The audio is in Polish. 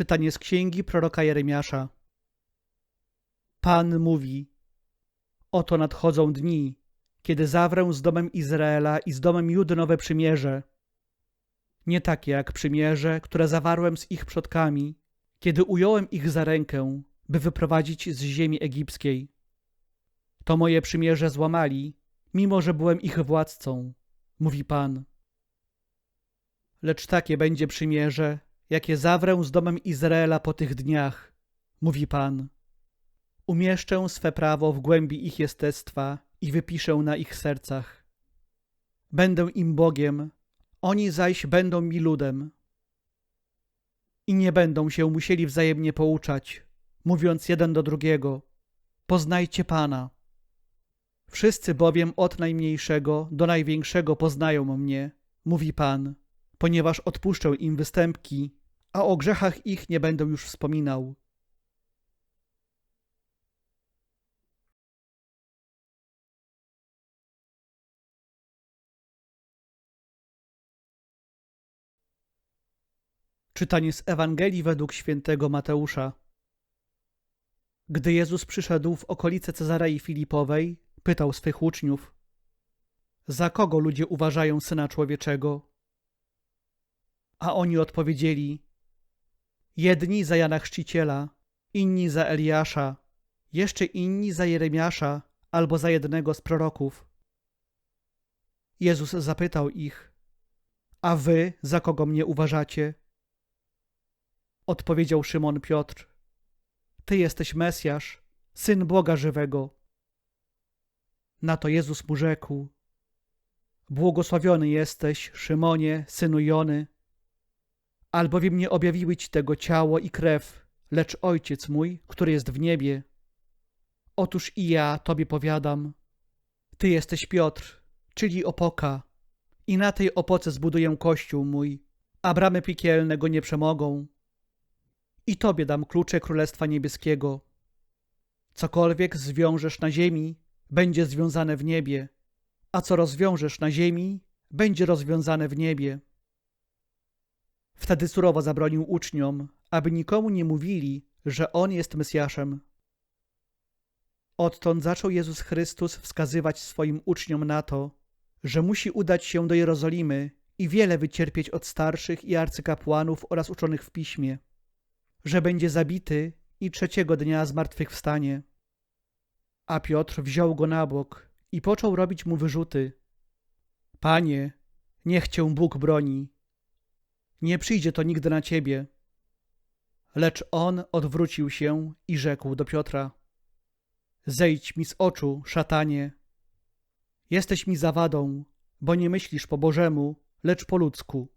Czytanie z księgi proroka Jeremiasza. Pan mówi: Oto nadchodzą dni, kiedy zawrę z domem Izraela i z domem Judy nowe przymierze. Nie takie jak przymierze, które zawarłem z ich przodkami, kiedy ująłem ich za rękę, by wyprowadzić z ziemi egipskiej. To moje przymierze złamali, mimo że byłem ich władcą, mówi Pan. Lecz takie będzie przymierze, jakie zawrę z domem Izraela po tych dniach, mówi Pan. Umieszczę swe prawo w głębi ich jestestwa i wypiszę na ich sercach. Będę im Bogiem, oni zaś będą mi ludem. I nie będą się musieli wzajemnie pouczać, mówiąc jeden do drugiego: Poznajcie Pana. Wszyscy bowiem od najmniejszego do największego poznają mnie, mówi Pan, ponieważ odpuszczę im występki, a o grzechach ich nie będę już wspominał. Czytanie z Ewangelii według świętego Mateusza. Gdy Jezus przyszedł w okolice Cezarei Filipowej, pytał swych uczniów: Za kogo ludzie uważają syna człowieczego? A oni odpowiedzieli: Jedni za Jana Chrzciciela, inni za Eliasza, jeszcze inni za Jeremiasza albo za jednego z proroków. Jezus zapytał ich: A wy za kogo mnie uważacie? Odpowiedział Szymon Piotr: Ty jesteś Mesjasz, syn Boga żywego. Na to Jezus mu rzekł: Błogosławiony jesteś, Szymonie, synu Jony, albowiem nie objawiły ci tego ciało i krew, lecz Ojciec mój, który jest w niebie. Otóż i ja tobie powiadam: Ty jesteś Piotr, czyli opoka, i na tej opoce zbuduję kościół mój, a bramy piekielne go nie przemogą. I tobie dam klucze Królestwa Niebieskiego. Cokolwiek zwiążesz na ziemi, będzie związane w niebie, a co rozwiążesz na ziemi, będzie rozwiązane w niebie. Wtedy surowo zabronił uczniom, aby nikomu nie mówili, że on jest Mesjaszem. Odtąd zaczął Jezus Chrystus wskazywać swoim uczniom na to, że musi udać się do Jerozolimy i wiele wycierpieć od starszych i arcykapłanów oraz uczonych w piśmie, że będzie zabity i trzeciego dnia zmartwychwstanie. A Piotr wziął go na bok i począł robić mu wyrzuty. Panie, niech cię Bóg broni. Nie przyjdzie to nigdy na ciebie. Lecz on odwrócił się i rzekł do Piotra: Zejdź mi z oczu, szatanie. Jesteś mi zawadą, bo nie myślisz po Bożemu, lecz po ludzku.